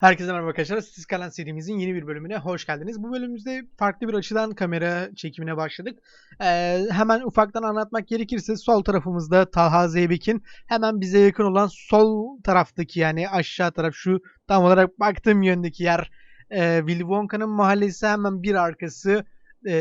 Herkese merhaba arkadaşlar. Siz Kalan serimizin yeni bir bölümüne hoş geldiniz. Bu bölümümüzde farklı bir açıdan kamera çekimine başladık. Ee, hemen ufaktan anlatmak gerekirse sol tarafımızda Talha Zeybek'in hemen bize yakın olan sol taraftaki yani aşağı taraf şu tam olarak baktığım yöndeki yer e, Willy Wonka'nın mahallesi hemen bir arkası e,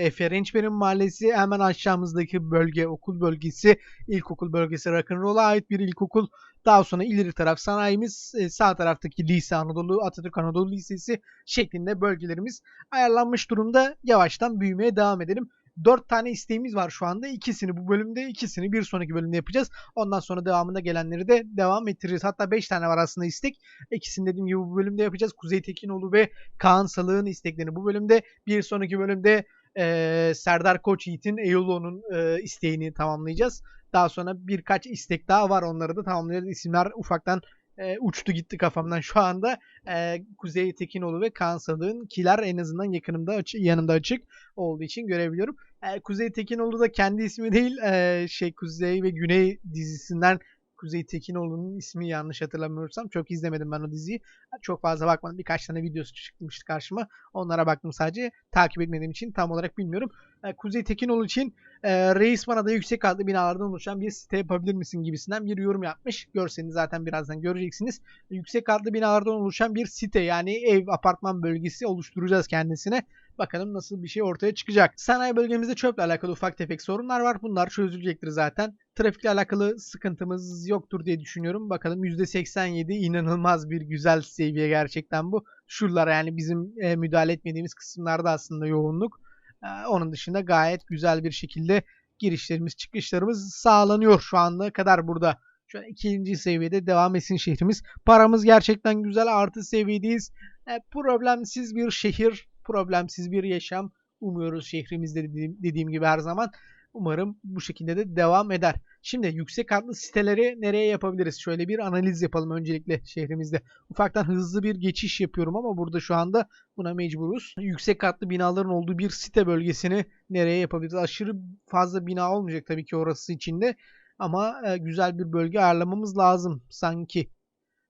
Efe Rençber'in mahallesi hemen aşağımızdaki bölge okul bölgesi ilkokul bölgesi Rock'n'Roll'a ait bir ilkokul daha sonra ileri taraf sanayimiz, e, sağ taraftaki lise Anadolu, Atatürk Anadolu Lisesi şeklinde bölgelerimiz ayarlanmış durumda. Yavaştan büyümeye devam edelim. 4 tane isteğimiz var şu anda. İkisini bu bölümde, ikisini bir sonraki bölümde yapacağız. Ondan sonra devamında gelenleri de devam ettireceğiz. Hatta 5 tane var aslında istek. İkisini dediğim gibi bu bölümde yapacağız. Kuzey Tekinoğlu ve Kaan Salık'ın isteklerini bu bölümde. Bir sonraki bölümde e, Serdar Koç Yiğit'in Eyulo'nun e, isteğini tamamlayacağız. Daha sonra birkaç istek daha var. Onları da tamamlayacağız. İsimler ufaktan e, uçtu gitti kafamdan şu anda. E, Kuzey Tekinoğlu ve Kaan Sadık'ın kiler en azından yakınımda açık, yanımda açık olduğu için görebiliyorum. E, Kuzey Tekinoğlu da kendi ismi değil e, şey Kuzey ve Güney dizisinden Kuzey Tekinoğlu'nun ismi yanlış hatırlamıyorsam. Çok izlemedim ben o diziyi. Çok fazla bakmadım. Birkaç tane videosu çıkmıştı karşıma. Onlara baktım sadece. Takip etmediğim için tam olarak bilmiyorum. E, Kuzey Tekinoğlu için e, reis bana da yüksek katlı binalardan oluşan bir site yapabilir misin gibisinden bir yorum yapmış. Görseniz zaten birazdan göreceksiniz. Yüksek katlı binalardan oluşan bir site yani ev apartman bölgesi oluşturacağız kendisine. Bakalım nasıl bir şey ortaya çıkacak. Sanayi bölgemizde çöple alakalı ufak tefek sorunlar var. Bunlar çözülecektir zaten. Trafikle alakalı sıkıntımız yoktur diye düşünüyorum. Bakalım %87 inanılmaz bir güzel seviye gerçekten bu. Şuralara yani bizim e, müdahale etmediğimiz kısımlarda aslında yoğunluk. E, onun dışında gayet güzel bir şekilde girişlerimiz çıkışlarımız sağlanıyor şu anda kadar burada. Şu an ikinci seviyede devam etsin şehrimiz. Paramız gerçekten güzel artı seviyedeyiz. E, problemsiz bir şehir problemsiz bir yaşam umuyoruz şehrimizde dediğim, dediğim gibi her zaman. Umarım bu şekilde de devam eder. Şimdi yüksek katlı siteleri nereye yapabiliriz? Şöyle bir analiz yapalım öncelikle şehrimizde. Ufaktan hızlı bir geçiş yapıyorum ama burada şu anda buna mecburuz. Yüksek katlı binaların olduğu bir site bölgesini nereye yapabiliriz? Aşırı fazla bina olmayacak tabii ki orası içinde. Ama e, güzel bir bölge ayarlamamız lazım sanki.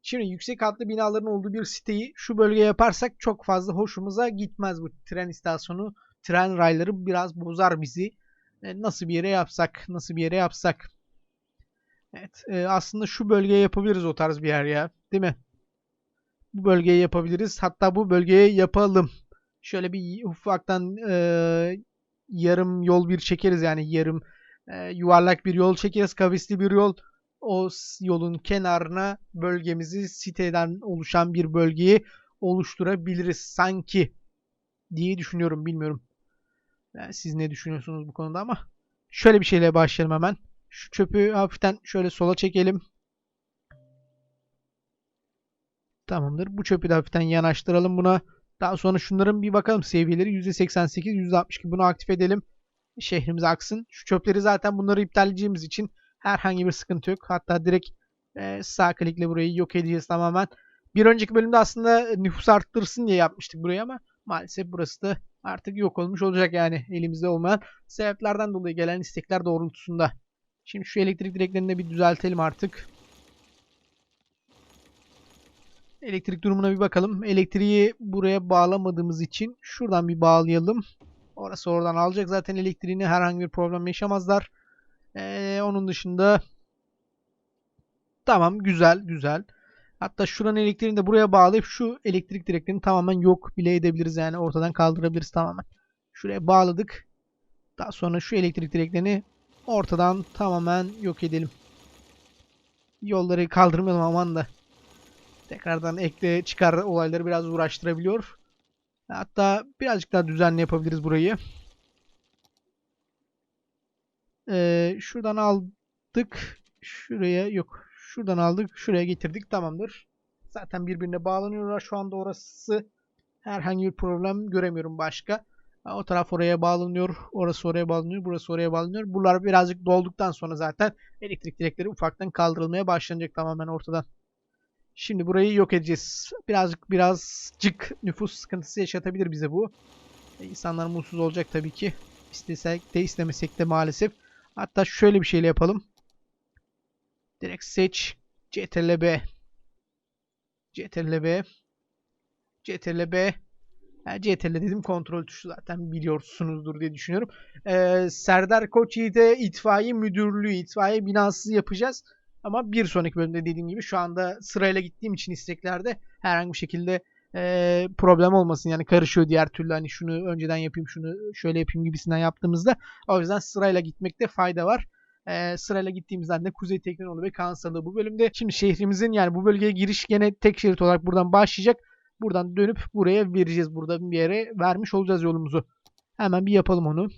Şimdi yüksek katlı binaların olduğu bir siteyi şu bölgeye yaparsak çok fazla hoşumuza gitmez bu tren istasyonu. Tren rayları biraz bozar bizi. E, nasıl bir yere yapsak? Nasıl bir yere yapsak? Evet. E, aslında şu bölgeye yapabiliriz o tarz bir yer ya. Değil mi? Bu bölgeye yapabiliriz. Hatta bu bölgeye yapalım. Şöyle bir ufaktan e, yarım yol bir çekeriz yani yarım e, yuvarlak bir yol çekeriz. Kavisli bir yol o yolun kenarına bölgemizi siteden oluşan bir bölgeyi oluşturabiliriz sanki diye düşünüyorum bilmiyorum. Yani siz ne düşünüyorsunuz bu konuda ama şöyle bir şeyle başlayalım hemen. Şu çöpü hafiften şöyle sola çekelim. Tamamdır. Bu çöpü de hafiften yanaştıralım buna. Daha sonra şunların bir bakalım seviyeleri %88, %62 bunu aktif edelim. Şehrimiz aksın. Şu çöpleri zaten bunları iptal edeceğimiz için Herhangi bir sıkıntı yok. Hatta direkt e, sağ klikle burayı yok edeceğiz tamamen. Bir önceki bölümde aslında nüfus arttırsın diye yapmıştık burayı ama maalesef burası da artık yok olmuş olacak yani elimizde olmayan sebeplerden dolayı gelen istekler doğrultusunda. Şimdi şu elektrik direklerini de bir düzeltelim artık. Elektrik durumuna bir bakalım. Elektriği buraya bağlamadığımız için şuradan bir bağlayalım. Orası oradan alacak zaten elektriğini herhangi bir problem yaşamazlar. Ee, onun dışında tamam güzel güzel. Hatta şuranın elektriğini de buraya bağlayıp şu elektrik direklerini tamamen yok bile edebiliriz. Yani ortadan kaldırabiliriz tamamen. Şuraya bağladık. Daha sonra şu elektrik direklerini ortadan tamamen yok edelim. Yolları kaldırmayalım aman da. Tekrardan ekle çıkar olayları biraz uğraştırabiliyor. Hatta birazcık daha düzenli yapabiliriz burayı. Ee, şuradan aldık. Şuraya yok. Şuradan aldık. Şuraya getirdik. Tamamdır. Zaten birbirine bağlanıyorlar. Şu anda orası herhangi bir problem göremiyorum başka. O taraf oraya bağlanıyor. Orası oraya bağlanıyor. Burası oraya bağlanıyor. Buralar birazcık dolduktan sonra zaten elektrik direkleri ufaktan kaldırılmaya başlanacak tamamen ortadan. Şimdi burayı yok edeceğiz. Birazcık birazcık nüfus sıkıntısı yaşatabilir bize bu. İnsanlar mutsuz olacak tabii ki. İstesek de istemesek de maalesef. Hatta şöyle bir şeyle yapalım. Direkt seç. CTRL B. CTRL B. CTRL B. CTRL dedim kontrol tuşu zaten biliyorsunuzdur diye düşünüyorum. Ee, Serdar Koç Yiğit'e itfaiye müdürlüğü, itfaiye binası yapacağız. Ama bir sonraki bölümde dediğim gibi şu anda sırayla gittiğim için isteklerde herhangi bir şekilde e, problem olmasın. Yani karışıyor diğer türlü hani şunu önceden yapayım şunu şöyle yapayım gibisinden yaptığımızda. O yüzden sırayla gitmekte fayda var. E, sırayla gittiğimizden de Kuzey Tekinoğlu ve Kansalı bu bölümde. Şimdi şehrimizin yani bu bölgeye giriş gene tek şerit olarak buradan başlayacak. Buradan dönüp buraya vereceğiz. Burada bir yere vermiş olacağız yolumuzu. Hemen bir yapalım onu.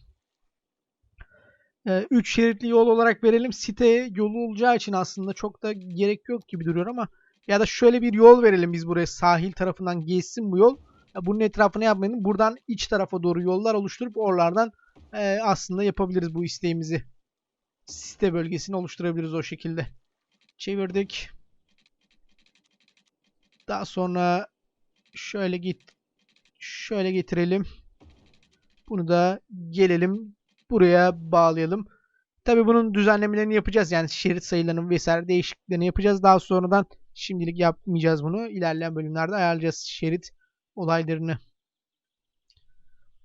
3 şeritli yol olarak verelim. Site yolu olacağı için aslında çok da gerek yok gibi duruyor ama ya da şöyle bir yol verelim biz buraya sahil tarafından geçsin bu yol. Ya bunun etrafını yapmayalım. Buradan iç tarafa doğru yollar oluşturup oralardan e, aslında yapabiliriz bu isteğimizi. Site bölgesini oluşturabiliriz o şekilde. Çevirdik. Daha sonra şöyle git şöyle getirelim. Bunu da gelelim buraya bağlayalım. Tabii bunun düzenlemelerini yapacağız. Yani şerit sayılarının vesaire değişikliklerini yapacağız. Daha sonradan şimdilik yapmayacağız bunu. İlerleyen bölümlerde ayarlayacağız şerit olaylarını.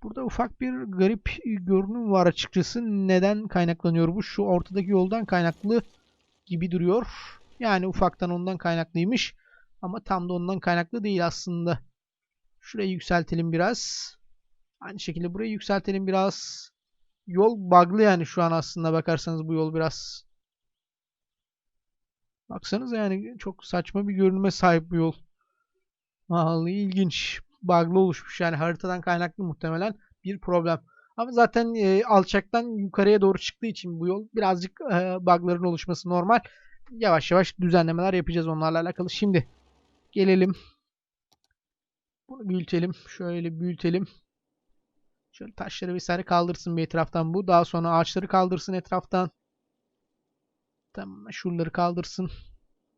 Burada ufak bir garip görünüm var açıkçası. Neden kaynaklanıyor bu? Şu ortadaki yoldan kaynaklı gibi duruyor. Yani ufaktan ondan kaynaklıymış. Ama tam da ondan kaynaklı değil aslında. Şurayı yükseltelim biraz. Aynı şekilde burayı yükseltelim biraz. Yol bug'lı yani şu an aslında bakarsanız bu yol biraz. Baksanıza yani çok saçma bir görünüme sahip bu yol. Vallahi ilginç. Bug'lı oluşmuş yani haritadan kaynaklı muhtemelen bir problem. Ama zaten e, alçaktan yukarıya doğru çıktığı için bu yol birazcık e, bug'ların oluşması normal. Yavaş yavaş düzenlemeler yapacağız onlarla alakalı. Şimdi gelelim. Bunu büyütelim. Şöyle büyütelim. Şöyle taşları vesaire kaldırsın bir etraftan bu. Daha sonra ağaçları kaldırsın etraftan. Tamam şuraları kaldırsın.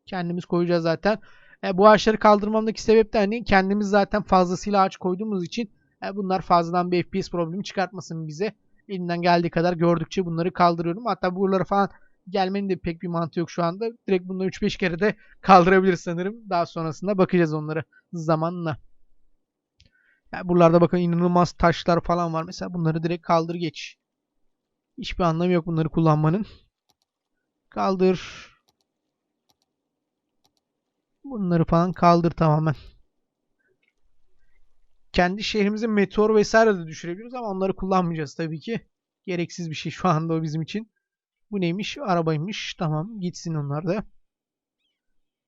Kendimiz koyacağız zaten. E, bu ağaçları kaldırmamdaki sebep de hani kendimiz zaten fazlasıyla ağaç koyduğumuz için e, bunlar fazladan bir FPS problemi çıkartmasın bize. Elinden geldiği kadar gördükçe bunları kaldırıyorum. Hatta buralara falan gelmenin de pek bir mantığı yok şu anda. Direkt bunları 3-5 kere de kaldırabiliriz sanırım. Daha sonrasında bakacağız onları zamanla. Yani buralarda bakın inanılmaz taşlar falan var. Mesela bunları direkt kaldır geç. Hiçbir anlamı yok bunları kullanmanın. Kaldır. Bunları falan kaldır tamamen. Kendi şehrimize meteor vesaire de düşürebiliyoruz ama onları kullanmayacağız tabii ki. Gereksiz bir şey şu anda o bizim için. Bu neymiş? Arabaymış. Tamam gitsin onlar da.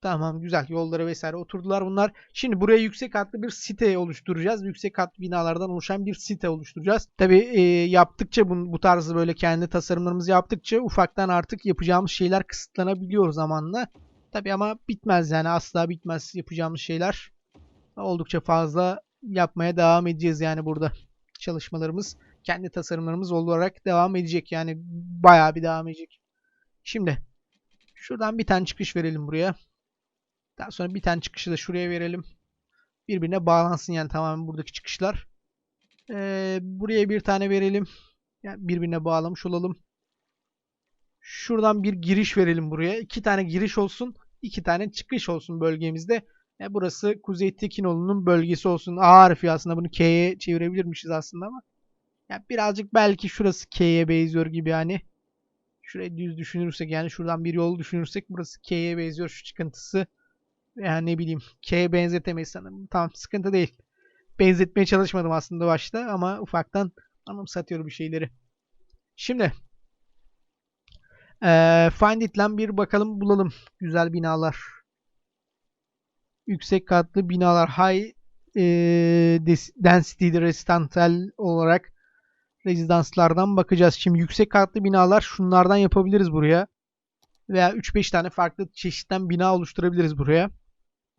Tamam güzel. Yollara vesaire oturdular bunlar. Şimdi buraya yüksek katlı bir site oluşturacağız. Yüksek katlı binalardan oluşan bir site oluşturacağız. Tabi e, yaptıkça bu, bu tarzı böyle kendi tasarımlarımızı yaptıkça ufaktan artık yapacağımız şeyler kısıtlanabiliyor zamanla. Tabi ama bitmez yani asla bitmez yapacağımız şeyler. Oldukça fazla yapmaya devam edeceğiz yani burada çalışmalarımız. Kendi tasarımlarımız olarak devam edecek yani bayağı bir devam edecek. Şimdi şuradan bir tane çıkış verelim buraya. Daha sonra bir tane çıkışı da şuraya verelim. Birbirine bağlansın yani tamamen buradaki çıkışlar. Ee, buraya bir tane verelim. Yani birbirine bağlamış olalım. Şuradan bir giriş verelim buraya. İki tane giriş olsun. iki tane çıkış olsun bölgemizde. Yani burası Kuzey Tekinoğlu'nun bölgesi olsun. A harfi bunu K'ye çevirebilirmişiz aslında ama. Yani birazcık belki şurası K'ye benziyor gibi yani. Şurayı düz düşünürsek yani şuradan bir yol düşünürsek burası K'ye benziyor şu çıkıntısı. Yani ne bileyim K'ye benzetemeyiz sanırım. Tamam sıkıntı değil. Benzetmeye çalışmadım aslında başta ama ufaktan anımsatıyorum bir şeyleri. Şimdi ee, Find It'len bir bakalım bulalım. Güzel binalar. Yüksek katlı binalar. High e, density residential olarak rezidanslardan bakacağız. Şimdi yüksek katlı binalar şunlardan yapabiliriz buraya. Veya 3-5 tane farklı çeşitten bina oluşturabiliriz buraya.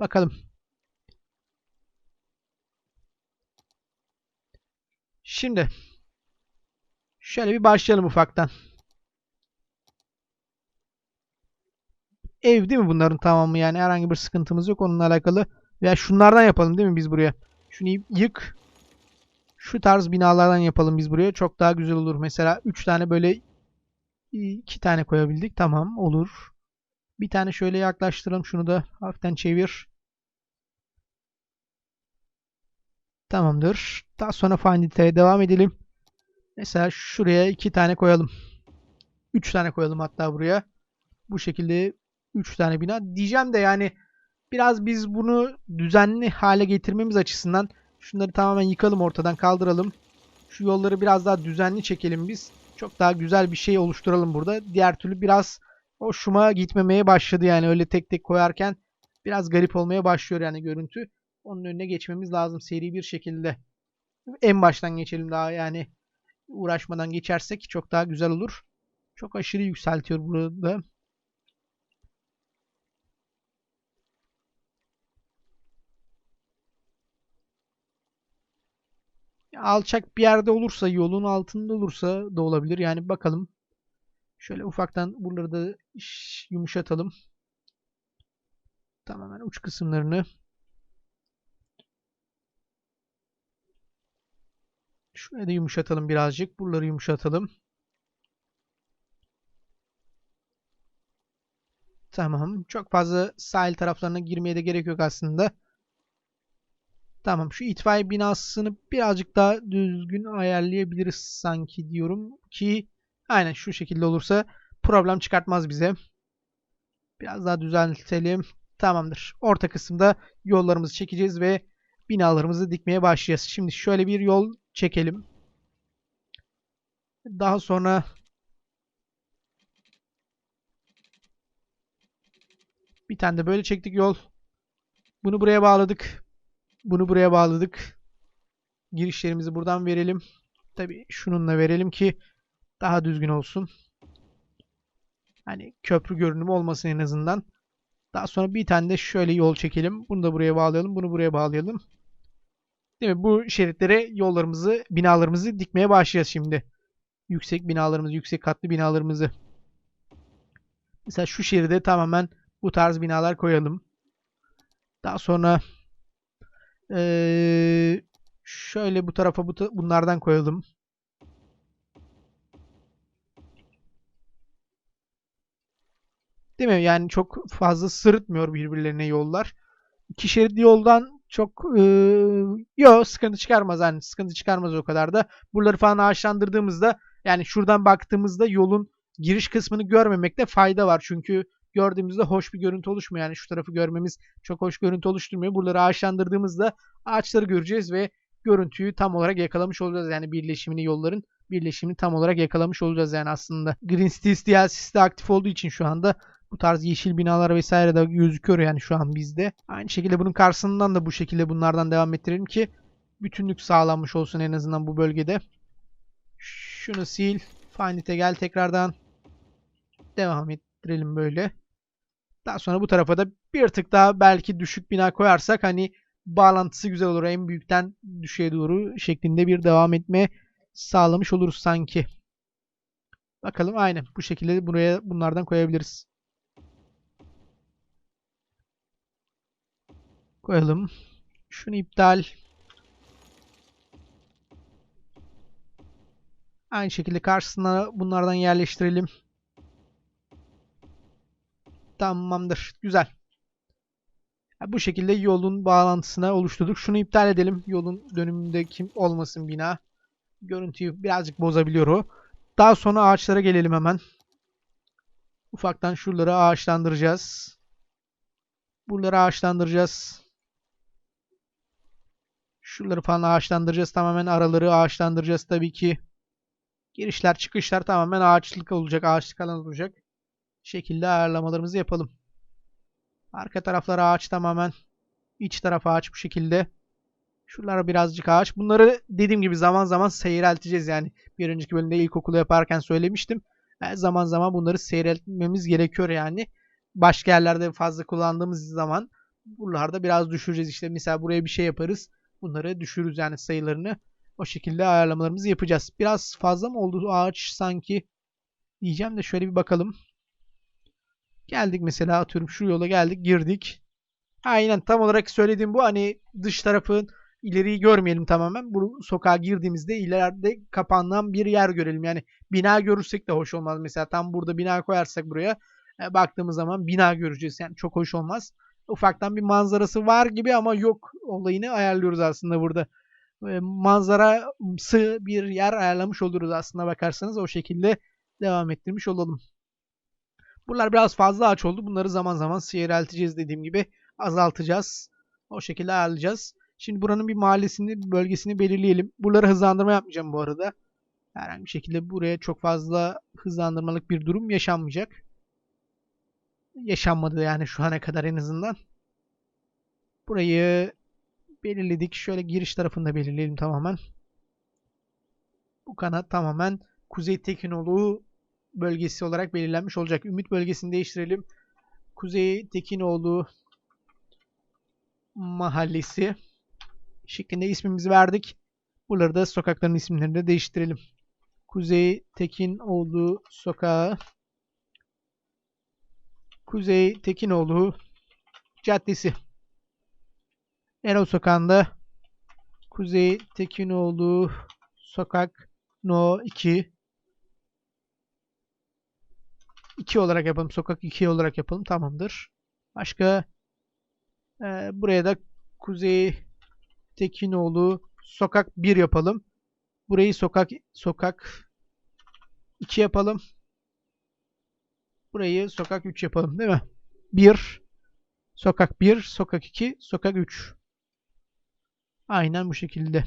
Bakalım. Şimdi şöyle bir başlayalım ufaktan. Ev değil mi bunların tamamı yani herhangi bir sıkıntımız yok onunla alakalı. Veya şunlardan yapalım değil mi biz buraya? Şunu yık. Şu tarz binalardan yapalım biz buraya. Çok daha güzel olur. Mesela 3 tane böyle 2 tane koyabildik. Tamam olur. Bir tane şöyle yaklaştıralım. Şunu da hafiften çevir. Tamamdır. Daha sonra Findit'e devam edelim. Mesela şuraya iki tane koyalım. Üç tane koyalım hatta buraya. Bu şekilde üç tane bina. Diyeceğim de yani biraz biz bunu düzenli hale getirmemiz açısından şunları tamamen yıkalım ortadan kaldıralım. Şu yolları biraz daha düzenli çekelim biz. Çok daha güzel bir şey oluşturalım burada. Diğer türlü biraz hoşuma gitmemeye başladı yani öyle tek tek koyarken biraz garip olmaya başlıyor yani görüntü. Onun önüne geçmemiz lazım seri bir şekilde. En baştan geçelim daha yani uğraşmadan geçersek çok daha güzel olur. Çok aşırı yükseltiyor burada. Alçak bir yerde olursa, yolun altında olursa da olabilir. Yani bakalım. Şöyle ufaktan buraları da yumuşatalım. Tamamen uç kısımlarını. Şuraya da yumuşatalım birazcık. Buraları yumuşatalım. Tamam. Çok fazla sahil taraflarına girmeye de gerek yok aslında. Tamam. Şu itfaiye binasını birazcık daha düzgün ayarlayabiliriz sanki diyorum ki aynen şu şekilde olursa problem çıkartmaz bize. Biraz daha düzeltelim. Tamamdır. Orta kısımda yollarımızı çekeceğiz ve binalarımızı dikmeye başlayacağız. Şimdi şöyle bir yol çekelim. Daha sonra bir tane de böyle çektik yol. Bunu buraya bağladık. Bunu buraya bağladık. Girişlerimizi buradan verelim. Tabi şununla verelim ki daha düzgün olsun. Hani köprü görünümü olmasın en azından. Daha sonra bir tane de şöyle yol çekelim. Bunu da buraya bağlayalım. Bunu buraya bağlayalım. Değil mi? Bu şeritlere yollarımızı, binalarımızı dikmeye başlayacağız şimdi. Yüksek binalarımızı, yüksek katlı binalarımızı. Mesela şu şeride tamamen bu tarz binalar koyalım. Daha sonra ee, şöyle bu tarafa bu bunlardan koyalım. Değil mi? Yani çok fazla sırıtmıyor birbirlerine yollar. İki şeritli yoldan çok e, yo sıkıntı çıkarmaz yani sıkıntı çıkarmaz o kadar da. Buraları falan ağaçlandırdığımızda yani şuradan baktığımızda yolun giriş kısmını görmemekte fayda var. Çünkü gördüğümüzde hoş bir görüntü oluşmuyor. Yani şu tarafı görmemiz çok hoş görüntü oluşturmuyor. Buraları ağaçlandırdığımızda ağaçları göreceğiz ve görüntüyü tam olarak yakalamış olacağız. Yani birleşimini yolların birleşimini tam olarak yakalamış olacağız yani aslında. Green Cities DLC'si de aktif olduğu için şu anda bu tarz yeşil binalar vesaire de gözüküyor yani şu an bizde. Aynı şekilde bunun karşısından da bu şekilde bunlardan devam ettirelim ki bütünlük sağlanmış olsun en azından bu bölgede. Şunu sil. Findit'e gel tekrardan. Devam ettirelim böyle. Daha sonra bu tarafa da bir tık daha belki düşük bina koyarsak hani bağlantısı güzel olur. En büyükten düşüğe doğru şeklinde bir devam etme sağlamış oluruz sanki. Bakalım aynen bu şekilde buraya bunlardan koyabiliriz. Koyalım. Şunu iptal. Aynı şekilde karşısına bunlardan yerleştirelim. Tamamdır. Güzel. Bu şekilde yolun bağlantısına oluşturduk. Şunu iptal edelim. Yolun dönümünde kim olmasın bina. Görüntüyü birazcık bozabiliyor o. Daha sonra ağaçlara gelelim hemen. Ufaktan şuraları ağaçlandıracağız. Buraları ağaçlandıracağız. Şuraları falan ağaçlandıracağız. Tamamen araları ağaçlandıracağız tabii ki. Girişler çıkışlar tamamen ağaçlık olacak. Ağaçlık alan olacak. Şekilde ayarlamalarımızı yapalım. Arka taraflar ağaç tamamen. İç taraf ağaç bu şekilde. Şuralara birazcık ağaç. Bunları dediğim gibi zaman zaman seyrelteceğiz yani. Bir önceki bölümde ilkokulu yaparken söylemiştim. Yani zaman zaman bunları seyreltmemiz gerekiyor yani. Başka yerlerde fazla kullandığımız zaman buralarda biraz düşüreceğiz. İşte mesela buraya bir şey yaparız. Bunları düşürürüz yani sayılarını. O şekilde ayarlamalarımızı yapacağız. Biraz fazla mı oldu ağaç sanki? Diyeceğim de şöyle bir bakalım. Geldik mesela atıyorum şu yola geldik girdik. Aynen tam olarak söylediğim bu. Hani dış tarafın ileriyi görmeyelim tamamen. Bu sokağa girdiğimizde ileride kapanılan bir yer görelim. Yani bina görürsek de hoş olmaz. Mesela tam burada bina koyarsak buraya e, baktığımız zaman bina göreceğiz. Yani çok hoş olmaz ufaktan bir manzarası var gibi ama yok olayını ayarlıyoruz aslında burada. e, manzarası bir yer ayarlamış oluruz aslında bakarsanız. O şekilde devam ettirmiş olalım. Buralar biraz fazla ağaç oldu. Bunları zaman zaman seyrelteceğiz dediğim gibi. Azaltacağız. O şekilde ayarlayacağız. Şimdi buranın bir mahallesini, bölgesini belirleyelim. Buraları hızlandırma yapmayacağım bu arada. Herhangi bir şekilde buraya çok fazla hızlandırmalık bir durum yaşanmayacak. Yaşanmadı yani şu ana kadar en azından. Burayı belirledik. Şöyle giriş tarafını da belirleyelim tamamen. Bu kanat tamamen Kuzey Tekinoğlu bölgesi olarak belirlenmiş olacak. Ümit bölgesini değiştirelim. Kuzey Tekinoğlu mahallesi şeklinde ismimizi verdik. Buraları da sokakların isimlerini de değiştirelim. Kuzey Tekinoğlu sokağı Kuzey Tekinoğlu Caddesi Erol Sokağı'nda Kuzey Tekinoğlu Sokak No 2 2 olarak yapalım. Sokak 2 olarak yapalım. Tamamdır. Başka e, buraya da Kuzey Tekinoğlu Sokak 1 yapalım. Burayı sokak sokak 2 yapalım. Burayı sokak 3 yapalım değil mi? 1 sokak 1, sokak 2, sokak 3. Aynen bu şekilde.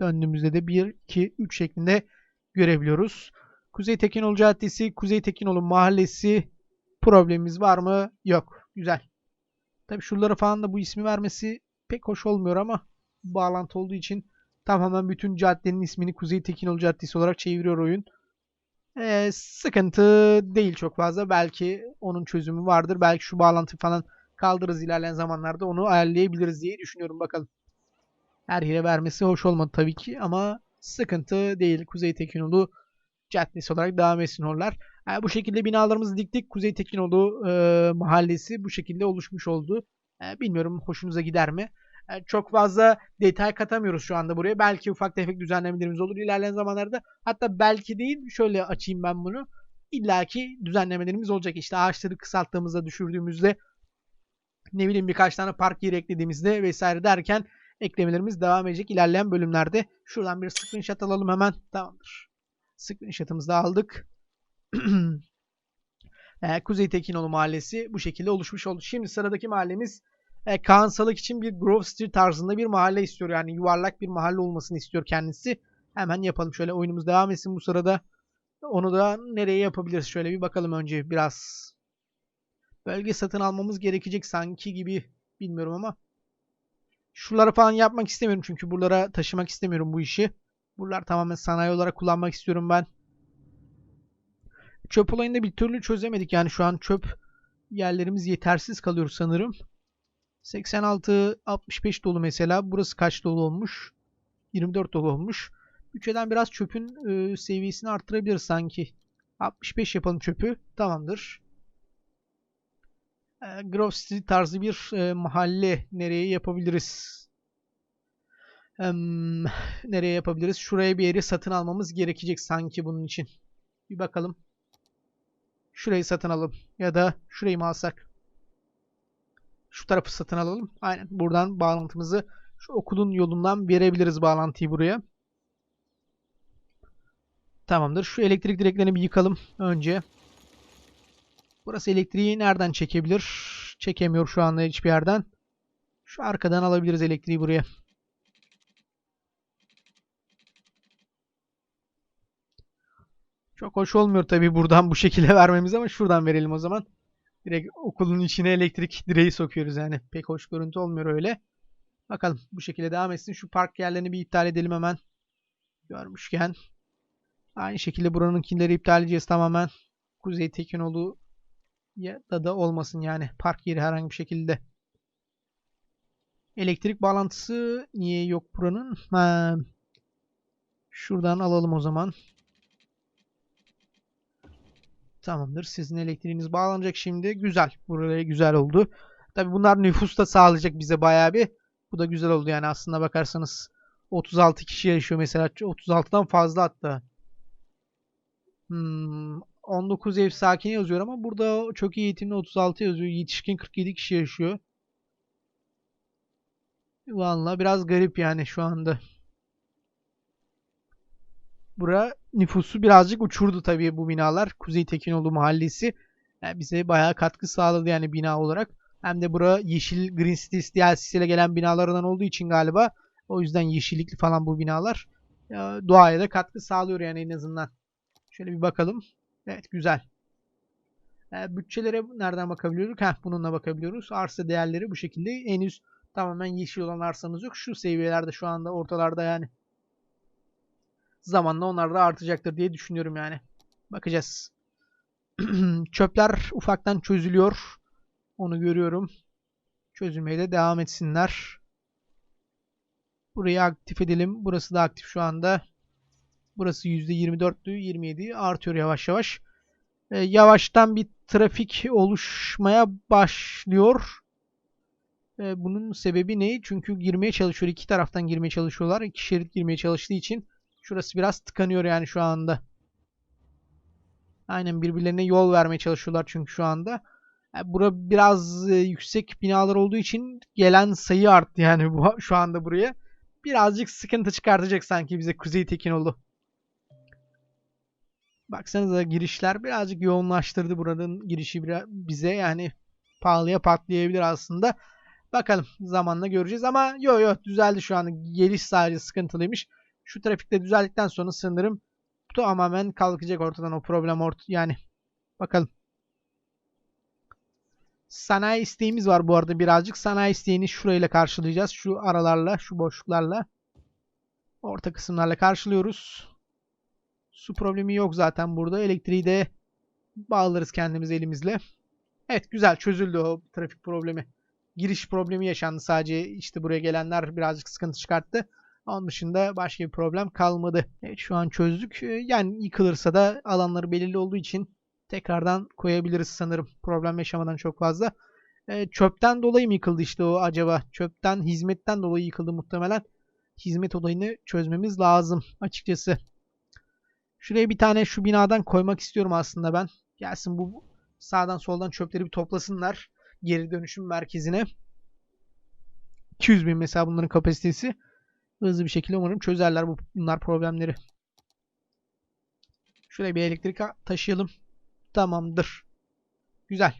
Döndüğümüzde de 1, 2, 3 şeklinde görebiliyoruz. Kuzey Tekinoğlu Caddesi, Kuzey Tekinoğlu Mahallesi problemimiz var mı? Yok. Güzel. Tabi şuralara falan da bu ismi vermesi pek hoş olmuyor ama bağlantı olduğu için tamamen bütün caddenin ismini Kuzey Tekinoğlu Caddesi olarak çeviriyor oyun. Ee, sıkıntı değil çok fazla. Belki onun çözümü vardır. Belki şu bağlantı falan kaldırırız ilerleyen zamanlarda. Onu ayarlayabiliriz diye düşünüyorum. Bakalım. Her yere vermesi hoş olmadı tabii ki ama sıkıntı değil. Kuzey Tekinoğlu Caddesi olarak devam etsin oralar. Yani bu şekilde binalarımızı diktik. Kuzey Tekinoğlu e, mahallesi bu şekilde oluşmuş oldu. E, bilmiyorum hoşunuza gider mi? E, çok fazla detay katamıyoruz şu anda buraya. Belki ufak tefek düzenlemelerimiz olur ilerleyen zamanlarda. Hatta belki değil şöyle açayım ben bunu. İlla ki düzenlemelerimiz olacak. İşte ağaçları kısalttığımızda düşürdüğümüzde ne bileyim birkaç tane park yeri eklediğimizde vesaire derken eklemelerimiz devam edecek ilerleyen bölümlerde. Şuradan bir screenshot alalım hemen. Tamamdır. Screenshot'ımızı da aldık. e, Kuzey Tekinoğlu Mahallesi bu şekilde oluşmuş oldu. Şimdi sıradaki mahallemiz e, Kaan Salık için bir Grove Street tarzında bir mahalle istiyor. Yani yuvarlak bir mahalle olmasını istiyor kendisi. Hemen yapalım. Şöyle oyunumuz devam etsin bu sırada. Onu da nereye yapabiliriz? Şöyle bir bakalım önce biraz. Bölge satın almamız gerekecek sanki gibi. Bilmiyorum ama. Şuraları falan yapmak istemiyorum çünkü buralara taşımak istemiyorum bu işi. Buralar tamamen sanayi olarak kullanmak istiyorum ben. Çöp olayını da bir türlü çözemedik. Yani şu an çöp yerlerimiz yetersiz kalıyor sanırım. 86 65 dolu mesela. Burası kaç dolu olmuş? 24 dolu olmuş. Bütçeden biraz çöpün e, seviyesini arttırabiliriz sanki. 65 yapalım çöpü. Tamamdır. E, Grove Street tarzı bir e, mahalle nereye yapabiliriz? E, nereye yapabiliriz? Şuraya bir yeri satın almamız gerekecek sanki bunun için. Bir bakalım. Şurayı satın alalım. Ya da şurayı mı alsak? Şu tarafı satın alalım. Aynen. Buradan bağlantımızı şu okulun yolundan verebiliriz bağlantıyı buraya. Tamamdır. Şu elektrik direklerini bir yıkalım önce. Burası elektriği nereden çekebilir? Çekemiyor şu anda hiçbir yerden. Şu arkadan alabiliriz elektriği buraya. Çok hoş olmuyor tabii buradan bu şekilde vermemiz ama şuradan verelim o zaman. Direkt okulun içine elektrik direği sokuyoruz yani. Pek hoş görüntü olmuyor öyle. Bakalım bu şekilde devam etsin. Şu park yerlerini bir iptal edelim hemen. Görmüşken. Aynı şekilde buranınkileri iptal edeceğiz tamamen. Kuzey Tekinoğlu ya da da olmasın yani. Park yeri herhangi bir şekilde. Elektrik bağlantısı niye yok buranın? Ha. Şuradan alalım o zaman. Tamamdır. Sizin elektriğiniz bağlanacak şimdi. Güzel. Buraya güzel oldu. Tabi bunlar nüfus da sağlayacak bize bayağı bir. Bu da güzel oldu yani aslında bakarsanız. 36 kişi yaşıyor mesela. 36'dan fazla hatta. Hmm, 19 ev sakin yazıyor ama burada çok iyi eğitimli 36 yazıyor. Yetişkin 47 kişi yaşıyor. Valla biraz garip yani şu anda. bura nüfusu birazcık uçurdu tabii bu binalar. Kuzey Tekinoğlu Mahallesi e, bize bayağı katkı sağladı yani bina olarak. Hem de bura yeşil Green Cities DLC'si ile gelen binalardan olduğu için galiba o yüzden yeşillikli falan bu binalar e, doğaya da katkı sağlıyor yani en azından. Şöyle bir bakalım. Evet güzel. E, bütçelere nereden bakabiliyoruz? Heh, bununla bakabiliyoruz. Arsa değerleri bu şekilde. Henüz tamamen yeşil olan arsamız yok. Şu seviyelerde şu anda ortalarda yani. Zamanla onlar da artacaktır diye düşünüyorum yani. Bakacağız. Çöpler ufaktan çözülüyor. Onu görüyorum. Çözülmeye de devam etsinler. Burayı aktif edelim. Burası da aktif şu anda. Burası %24'tü. 27 artıyor yavaş yavaş. Ee, yavaştan bir trafik oluşmaya başlıyor. Ee, bunun sebebi ne? Çünkü girmeye çalışıyor. İki taraftan girmeye çalışıyorlar. İki şerit girmeye çalıştığı için şurası biraz tıkanıyor yani şu anda. Aynen birbirlerine yol vermeye çalışıyorlar çünkü şu anda. Yani bura biraz e, yüksek binalar olduğu için gelen sayı arttı yani bu, şu anda buraya. Birazcık sıkıntı çıkartacak sanki bize Kuzey Tekinoğlu. Baksanıza girişler birazcık yoğunlaştırdı buranın girişi bize yani pahalıya patlayabilir aslında. Bakalım zamanla göreceğiz ama yo yo düzeldi şu an. Geliş sadece sıkıntılıymış. Şu trafikte düzeldikten sonra sanırım tamamen kalkacak ortadan o problem ort yani. Bakalım. Sanayi isteğimiz var bu arada birazcık. Sanayi isteğini şurayla karşılayacağız. Şu aralarla, şu boşluklarla. Orta kısımlarla karşılıyoruz. Su problemi yok zaten burada. Elektriği de bağlarız kendimiz elimizle. Evet güzel çözüldü o trafik problemi. Giriş problemi yaşandı sadece işte buraya gelenler birazcık sıkıntı çıkarttı. Onun dışında başka bir problem kalmadı. Evet şu an çözdük. Ee, Yani yıkılırsa da alanları belirli olduğu için tekrardan koyabiliriz sanırım. Problem yaşamadan çok fazla. Ee, çöpten dolayı mı yıkıldı işte o acaba? Çöpten, hizmetten dolayı yıkıldı muhtemelen. Hizmet olayını çözmemiz lazım açıkçası. Şuraya bir tane şu binadan koymak istiyorum aslında ben. Gelsin bu sağdan soldan çöpleri bir toplasınlar. Geri dönüşüm merkezine. 200 bin mesela bunların kapasitesi. Hızlı bir şekilde umarım çözerler bu bunlar problemleri. Şuraya bir elektrik taşıyalım. Tamamdır. Güzel.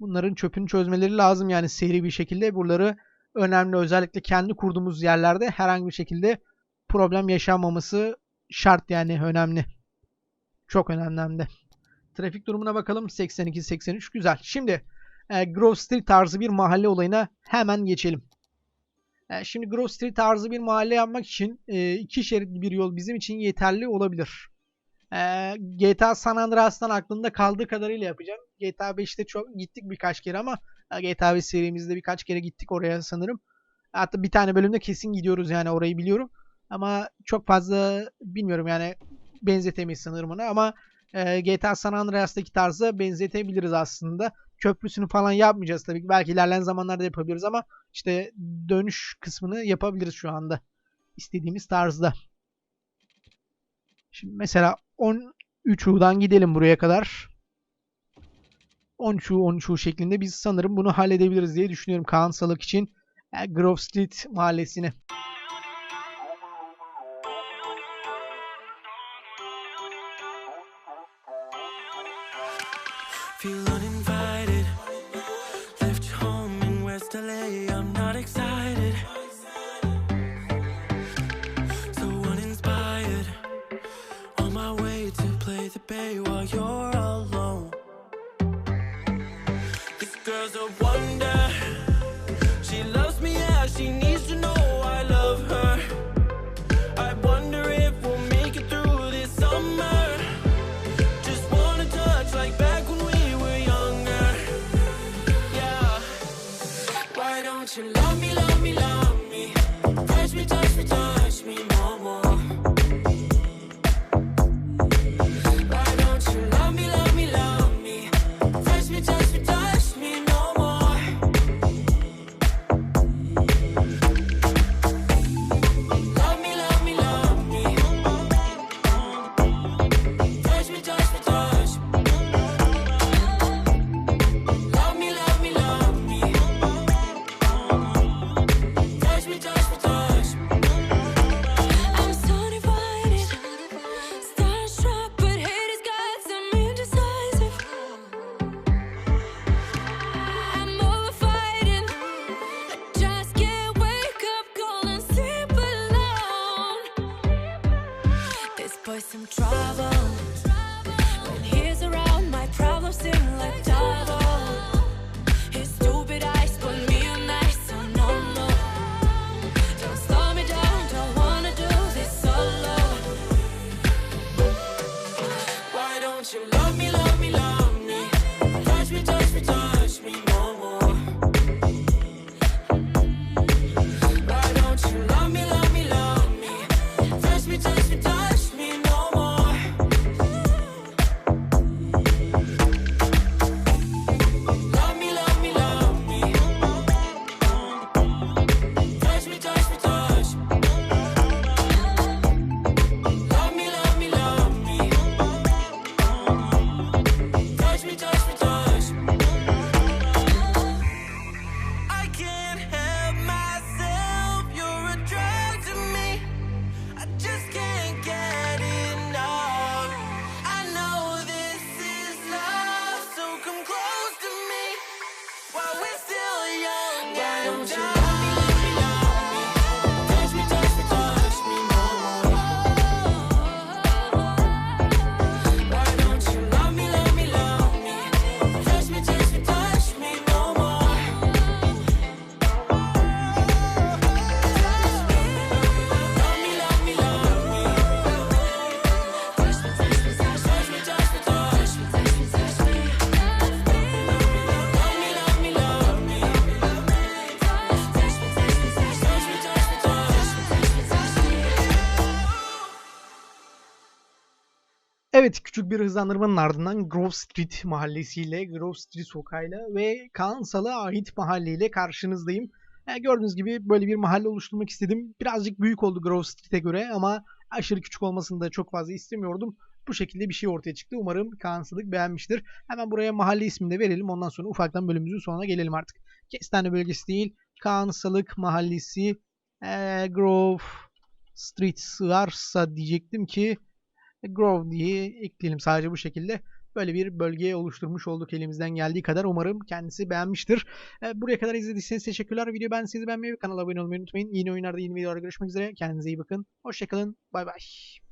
Bunların çöpünü çözmeleri lazım yani seri bir şekilde. Buraları önemli özellikle kendi kurduğumuz yerlerde herhangi bir şekilde problem yaşanmaması şart yani önemli. Çok önemli hem de. Trafik durumuna bakalım. 82-83 güzel. Şimdi e, Grove Street tarzı bir mahalle olayına hemen geçelim. E, şimdi Grove Street tarzı bir mahalle yapmak için e, iki şeritli bir yol bizim için yeterli olabilir. E, GTA San Andreas'tan aklımda kaldığı kadarıyla yapacağım. GTA 5'te çok gittik birkaç kere ama e, GTA 5 serimizde birkaç kere gittik oraya sanırım. Hatta bir tane bölümde kesin gidiyoruz yani orayı biliyorum. Ama çok fazla bilmiyorum yani benzetemeyiz sanırım ona ama e, GTA San Andreas'taki tarzı benzetebiliriz aslında. Köprüsünü falan yapmayacağız tabii ki. Belki ilerleyen zamanlarda yapabiliriz ama işte dönüş kısmını yapabiliriz şu anda. istediğimiz tarzda. Şimdi mesela 13U'dan gidelim buraya kadar. 13U 13U şeklinde biz sanırım bunu halledebiliriz diye düşünüyorum Kaan Salak için. e, Grove Street mahallesini. Feel unemployed küçük bir hızlandırmanın ardından Grove Street mahallesiyle, Grove Street sokağıyla ve Kansal'a ait mahalleyle karşınızdayım. E, gördüğünüz gibi böyle bir mahalle oluşturmak istedim. Birazcık büyük oldu Grove Street'e göre ama aşırı küçük olmasını da çok fazla istemiyordum. Bu şekilde bir şey ortaya çıktı. Umarım Kansılık beğenmiştir. Hemen buraya mahalle ismini de verelim. Ondan sonra ufaktan bölümümüzün sonuna gelelim artık. Kestane bölgesi değil. Kansalık mahallesi e, Grove Street sığarsa diyecektim ki Grove diye ekleyelim sadece bu şekilde. Böyle bir bölge oluşturmuş olduk elimizden geldiği kadar. Umarım kendisi beğenmiştir. E, buraya kadar izlediyseniz teşekkürler. Video ben sizi beğenmeyi ve kanala abone olmayı unutmayın. Yeni oyunlarda yeni videolarda görüşmek üzere. Kendinize iyi bakın. Hoşçakalın. Bay bay.